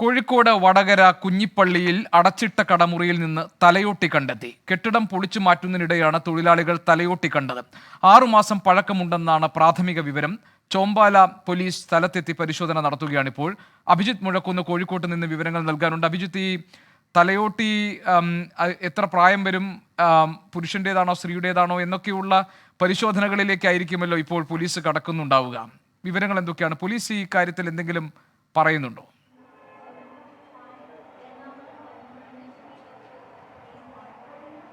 കോഴിക്കോട് വടകര കുഞ്ഞിപ്പള്ളിയിൽ അടച്ചിട്ട കടമുറിയിൽ നിന്ന് തലയോട്ടി കണ്ടെത്തി. കെട്ടിടം പൊളിച്ചു മാറ്റുന്നതിനിടെയാണ് തൊഴിലാളികൾ തലയോട്ടി കണ്ടത്. ആറുമാസം പഴക്കമുണ്ടെന്നാണ് പ്രാഥമിക വിവരം. ചോമ്പാല പോലീസ് സ്ഥലത്തെത്തി പരിശോധന നടത്തുകയാണിപ്പോൾ. അഭിജിത്ത് മുഴക്കുന്ന് കോഴിക്കോട്ട് നിന്ന് വിവരങ്ങൾ നൽകാനുണ്ട്. അഭിജിത്ത് ഈ തലയോട്ടി എത്ര പ്രായം വരും? പുരുഷന്റേതാണോ സ്ത്രീയുടേതാണോ എന്നൊക്കെയുള്ള പരിശോധനകളിലേക്കായിരിക്കുമല്ലോ ഇപ്പോൾ പോലീസ് കടക്കുന്നുണ്ടാവുക. വിവരങ്ങൾ എന്തൊക്കെയാണ്? പോലീസ് ഈ കാര്യത്തിൽ എന്തെങ്കിലും പറയുന്നുണ്ടോ?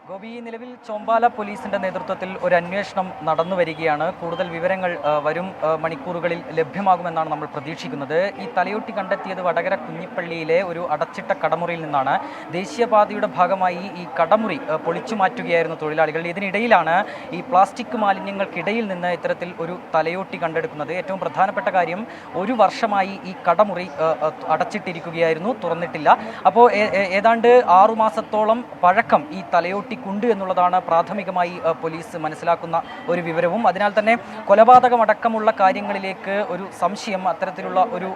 ഗോപി നിലവിൽ ചോമ്പാല പോലീസിന്റെ നേതൃത്വത്തിൽ ഒരു അന്വേഷണം നടന്നു വരികയാണ്. കൂടുതൽ വിവരങ്ങൾ വരും മണിക്കൂറുകളിൽ ലഭ്യമാകുമെന്നാണ് നമ്മൾ പ്രതീക്ഷിക്കുന്നത്. ഈ തലയൊട്ടി കണ്ടെത്തിയത് വടകര കുഞ്ഞിപ്പള്ളിയിലെ ഒരു അടച്ചിട്ട കടമുറിയിൽ നിന്നാണ്. ദേശീയപാതയുടെ ഭാഗമായി ഈ കടമുറി പൊളിച്ചു മാറ്റുകയായിരുന്നു തൊഴിലാളികൾ. ഇതിനിടയിലാണ് ഈ പ്ലാസ്റ്റിക് മാലിന്യങ്ങൾക്കിടയിൽ നിന്ന് ഇത്തരത്തിൽ ഒരു തലയോട്ടി കണ്ടെടുക്കുന്നത്. ഏറ്റവും പ്രധാനപ്പെട്ട കാര്യം ഒരു വർഷമായി ഈ കടമുറി അടച്ചിട്ടിരിക്കുകയായിരുന്നു തുറന്നിട്ടില്ല. അപ്പോൾ ഏതാണ്ട് ആറുമാസത്തോളം പഴക്കം ഈ തലയോട്ടിക്കുണ്ട് എന്നുള്ളതാണ് പ്രാഥമികമായി പോലീസ് മനസ്സിലാക്കുന്ന ഒരു വിവരവും. അതിനാൽ തന്നെ കൊലപാതകമടക്കമുള്ള കാര്യങ്ങളിലേക്ക് ഒരു സംശയം അത്തരത്തിലുള്ള ഒരു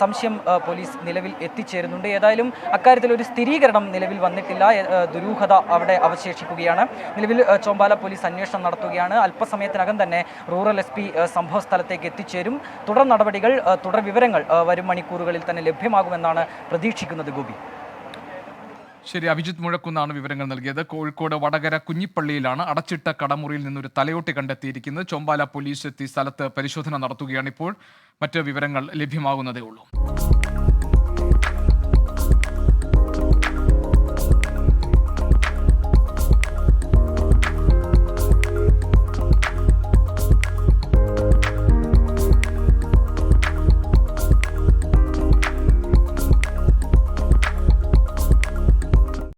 സംശയം പോലീസ് നിലവിൽ എത്തിച്ചേരുന്നുണ്ട്. ഏതായാലും അക്കാര്യത്തിൽ ഒരു സ്ഥിരീകരണം നിലവിൽ വന്നിട്ടില്ല. ദുരൂഹത അവിടെ അവശേഷിക്കുകയാണ്. നിലവിൽ ചോമ്പാല പോലീസ് അന്വേഷണം നടത്തുകയാണ്. അല്പസമയത്തിനകം തന്നെ റൂറൽ എസ് പി സംഭവ സ്ഥലത്തേക്ക് എത്തിച്ചേരും. തുടർ നടപടികൾ തുടർ വിവരങ്ങൾ വരും മണിക്കൂറുകളിൽ തന്നെ ലഭ്യമാകുമെന്നാണ് പ്രതീക്ഷിക്കുന്നത് ഗോപി. ശരി അഭിജിത്ത് മുഴക്കുന്നാണ് വിവരങ്ങൾ നൽകിയത്. കോഴിക്കോട് വടകര കുഞ്ഞിപ്പള്ളിയിലാണ് അടച്ചിട്ട കടമുറിയിൽ നിന്നൊരു തലയോട്ടി കണ്ടെത്തിയിരിക്കുന്നത്. ചൊമ്പാല പോലീസ് എത്തി സ്ഥലത്ത് പരിശോധന നടത്തുകയാണ് ഇപ്പോൾ. മറ്റ് വിവരങ്ങൾ ലഭ്യമാകുന്നതേ ഉള്ളൂ.